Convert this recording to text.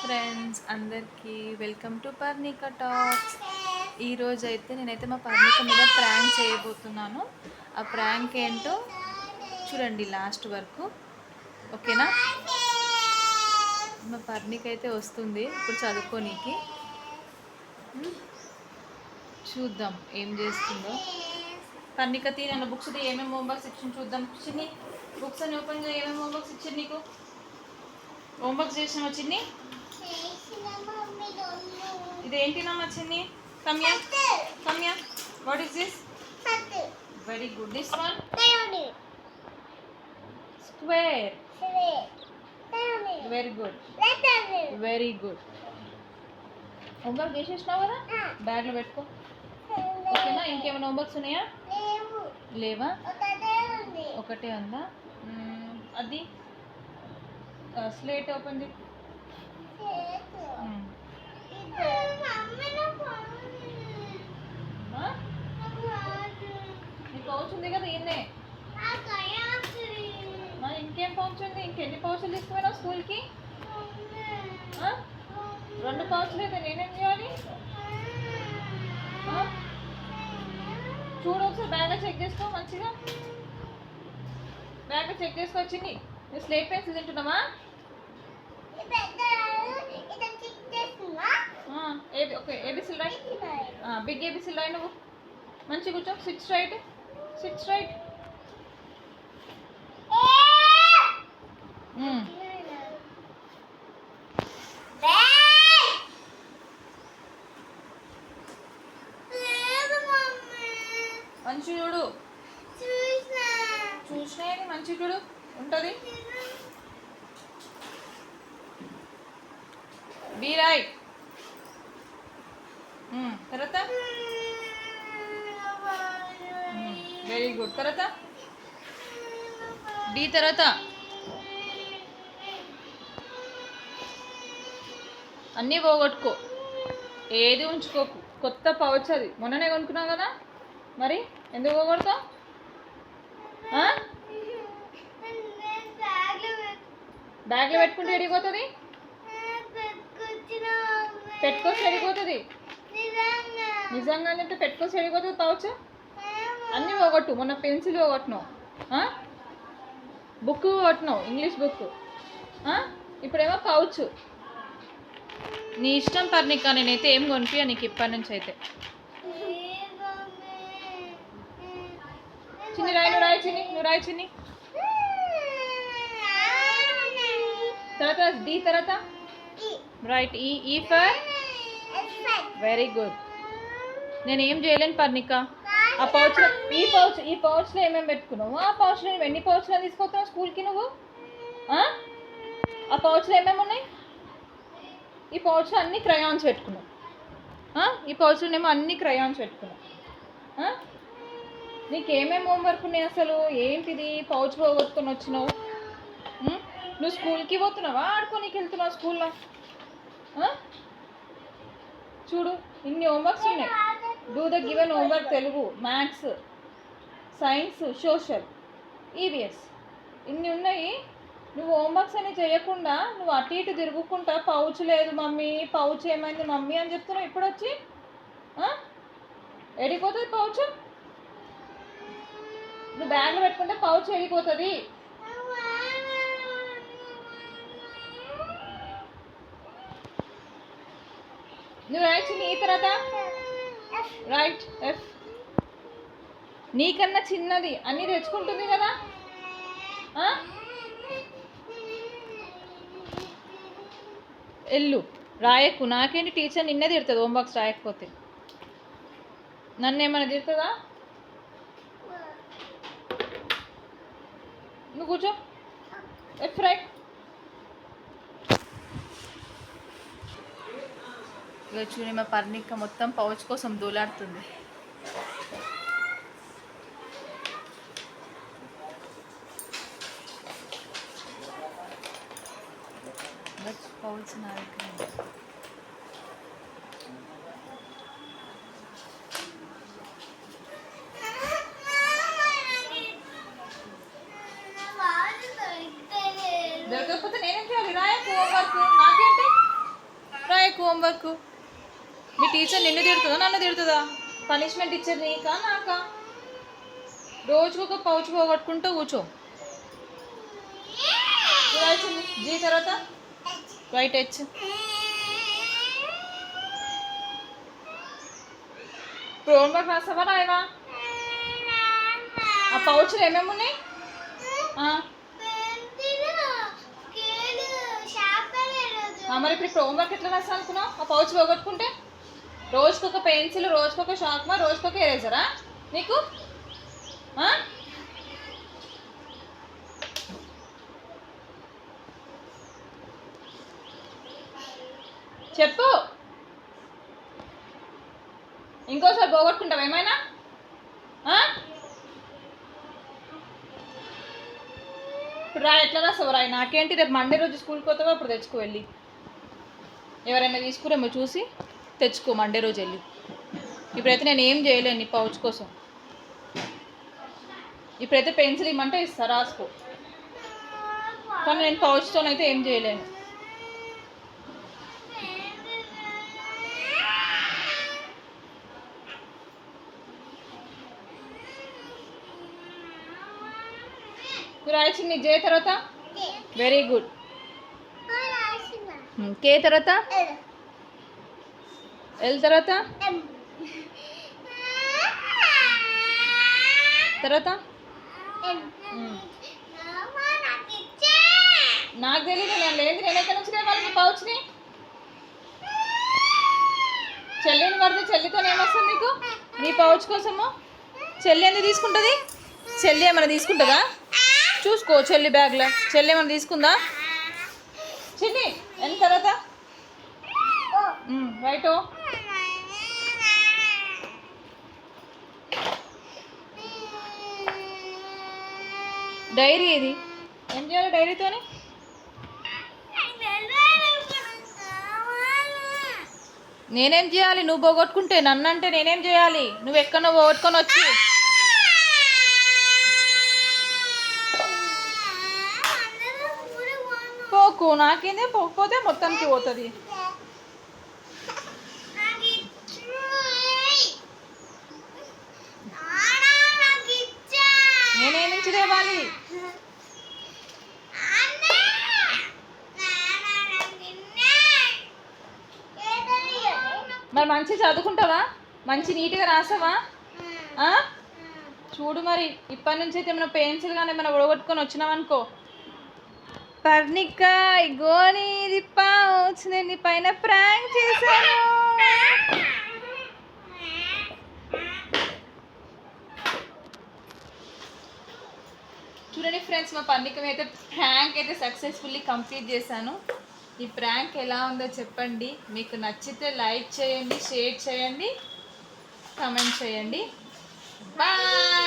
Friends అందరికీ welcome to Parnika talks. ఈరోజు అయితే నేనైతే మా పర్ణిక మీద ప్రాంక్ చేయబోతున్నాను. ఆ ప్రాంక్ ఏంటో చూడండి లాస్ట్ వరకు. ఓకేనా? మా పర్ణిక అయితే వస్తుంది ఇప్పుడు చదువుకోనీకి. చూద్దాం ఏం చేస్తుందో. పర్ణిక తీ నన్ను బుక్స్ ఏమేమి హోంవర్క్స్ ఇచ్చింది చూద్దాం. చిన్ని బుక్స్ అని ఓపెన్ చేయ ఏమేమి హోంవర్క్స్ ఇచ్చింది నీకు? హోంవర్క్స్ చేసిన వచ్చింది ఇదేంటి నామా చిన్ని కమ్యా కమ్యా what is this very good this one square very good very good homework చేసేసినావు కదా? బ్యాగ్లో పెట్టుకో. ఓకేనా? ఇంకేమైనా హోంవర్క్స్ ఉన్నాయా? లేవా. ఒకటే ఉందా. అది స్లేట్ ఓపెన్ చేయి మ్మ్. ఆ? నీ పౌచ్ ఉంది కదా ఈయన్నే మరి ఇంకేం పౌచ్ ఉంది ఇంకెన్ని పౌచులు తీసుకుపోయినావు స్కూల్కి ఆ? అయితే నేనేం చేయాలి? చూడు ఒకసారి బ్యాగ్ చెక్ చేసుకో మంచిగా. బ్యాగ్ చెక్ చేసుకొచ్చింది నువ్వు స్లేట్ పెన్సిల్ తింటున్నావా ఏబి ఓకే ఏబిసిల్ రాయి బిగ్ ఏబిసిల్ రాయి నువ్వు. మంచి కూర్చో. సిట్ స్ట్రైట్ సిట్ స్ట్రైట్ మంచి చూడు. చూసినాయని మంచి చూడు? ఉంటుంది. బీ రాయ్ తర్వాత? వెరీ గుడ్ తర్వాత? డి తర్వాత? అన్నీ పోగొట్టుకో. ఏది ఉంచుకోకు. కొత్త పౌచ్ అది. మొన్ననే కొనుక్కున్నావు కదా? మరి ఎందుకు పోగొడతావు? బ్యాగ్లో పెట్టుకుంటే ఎడిగిపోతుంది పెట్టుకొచ్చి ఎడిగిపోతుంది నిజంగా అంటే పెట్టుకొచ్చి ఎడిగిపోతుంది పౌచ్? అన్నీ పోగొట్టు. మొన్న పెన్సిల్ పోగొట్టినావు. బుక్ పోగొట్టినావు. English book. ఇప్పుడేమో పౌచ్. నీ ఇష్టం పర్ణిక. నేనైతే ఏం కొనిపియా నీకు ఇప్పటి నుంచి అయితే చిన్ని రాయి నువ్వు రాయి చిన్ని నువ్వు రాయి చిన్ని. తర్వాత డి తర్వాత? రైట్ ఈ ఈ ఫర్? వెరీ గుడ్ నేను ఏం చేయలేను పర్ణిక. ఆ పౌచ్ ఈ పౌచ్ ఈ పౌచ్లో ఏమేమి పెట్టుకున్నావు? ఆ పౌచ్లో నువ్వు ఎన్ని పౌచ్లో తీసుకొస్తున్నావు స్కూల్కి నువ్వు? ఆ? పౌచ్లో ఏమేమి ఉన్నాయి? ఈ పౌచ్లో అన్ని క్రయాన్స్ పెట్టుకున్నావు. ఈ పౌచ్లోనేమో అన్ని క్రయాన్స్ పెట్టుకున్నావు. నీకు ఏమేమి హోంవర్క్ ఉన్నాయి అసలు? ఏంటిది? పౌచ్ పోగొట్టుకొని వచ్చినావు. నువ్వు స్కూల్కి పోతున్నావా? ఆడుకోనికి వెళ్తున్నావు స్కూల్లో? చూడు ఇన్ని హోంవర్క్స్ ఉన్నాయి. Do the given homework Telugu maths science social EVS ఇన్ని ఉన్నాయి. నువ్వు హోంవర్క్స్ అని చేయకుండా నువ్వు అటు ఇటు తిరుగుకుంటా పౌచ్ లేదు మమ్మీ పౌచ్ ఏమైంది మమ్మీ అని చెప్తున్నావు ఇప్పుడు వచ్చి ఎడిపోతుంది పౌచ్? నువ్వు బ్యాగ్లో పెట్టుకుంటే పౌచ్ వెళ్ళిపోతుంది. నువ్వు రాయచ్చు నీ తర్వాత? రైట్ ఎఫ్ నీకన్నా చిన్నది అన్నీ తెచ్చుకుంటుంది కదా? ఎల్లు రాయకు. నాకేంటి టీచర్ నిన్నే తిడుతుంది హోంవర్క్స్ రాయకపోతే. నన్ను ఏమైనా తిడుతుందా? నువ్వు కూర్చో. ఎఫ్ రైట్ ఇక మా పర్ణిక మొత్తం పౌచ్ కోసం దూలాడుతుంది. పౌచ్ నా దగ్గర ఉంది. దొరకకపోతే నేనేం చేయాలి రాయకు హోంవర్క్ నాకేంటి హోంవర్క్ మీ టీచర్ నిన్ను తిడుతుందా నన్ను తిడుతుందా? పనిష్మెంట్ ఇచ్చేది నీకా నాకా? రోజుకు ఒక పౌచ్ పోగొట్టుకుంటూ కూర్చో. జీ తర్వాత? రైట్ హెచ్ హోంవర్క్ రాసావా రాయవా? ఆ పౌచ్లు ఏమేమి ఉన్నాయి ఆ, ఆ, మరి ఇప్పుడు హోంవర్క్ ఎట్లా రాసా అనుకున్నావు ఆ పౌచ్ పోగొట్టుకుంటే? రోజుకొక పెన్సిల్ రోజుకొక షాక్మా రోజుకొక ఎరేజరా నీకు? ఆ? చెప్పు. ఇంకోసారి పోగొట్టుకుంటావు? ఏమైనా? ఆ? ఇప్పుడు రా ఎట్లా రాసావు? రాయి నాకేంటి రేపు మండే రోజు స్కూల్కి పోతావా? అప్పుడు తెచ్చుకో వెళ్ళి. ఎవరైనా తీసుకురేమో చూసి తెచ్చుకో మండే రోజు వెళ్ళి. ఇప్పుడైతే నేను ఏం చేయలేను నీ పౌచ్ కోసం. ఇప్పుడైతే పెన్సిల్ ఇమ్మంటే ఇస్తా రాసుకో. కానీ నేను పౌచ్తో అయితే ఏం చేయలేను. రాయొచ్చింది నీ జే తర్వాత? Very good. కే తర్వాత? ఎల్. తర్వాత? తర్వాత. నాకు తెలియదు నేను లేని నేను ఎక్కడి నుంచి నీ పౌచ్ని? చెల్లిని పడితే చెల్లితో ఏమొస్తుంది నీకు? నీ పౌచ్ కోసము? చెల్లి ఎందుకు తీసుకుంటుంది? చెల్లి ఏమైనా తీసుకుంటుందా? చూసుకో చెల్లి బ్యాగ్లో. చెల్లి ఏమైనా తీసుకుందా? చెల్లి! వెళ్ళిన తర్వాత? రైట్. డైరీ ఇది. ఏం చేయాలి డైరీతోని? నేనేం చేయాలి? నువ్వు పోగొట్టుకుంటే నన్ను అంటే నేనేం చేయాలి? నువ్వు ఎక్కడో పోగొట్టుకొని వచ్చి. పోకు నాకేందే పోకపోతే మొత్తానికి పోతుంది. నేనే నుంచి తేవాలి మరి మంచి చదువుకుంటావా? మంచి నీట్గా రాసావా? ఆ? చూడు మరి ఇప్పటి నుంచి అయితే ఏమైనా పెన్సిల్ కానీ ఏమైనా ఒడగొట్టుకొని వచ్చినావనుకో. పర్ణిక ఇగోని ఇది పౌచ్ నేను నీ పైన ప్రాంక్ చేశాను. చూడండి ఫ్రెండ్స్ మా పర్ణిక అయితే ప్రాంక్ అయితే సక్సెస్ఫుల్లీ కంప్లీట్ చేశాను. ఈ ప్రాంక్ ఎలా ఉందో చెప్పండి. మీకు నచ్చితే లైక్ చేయండి షేర్ చేయండి కమెంట్ చేయండి. బాయ్!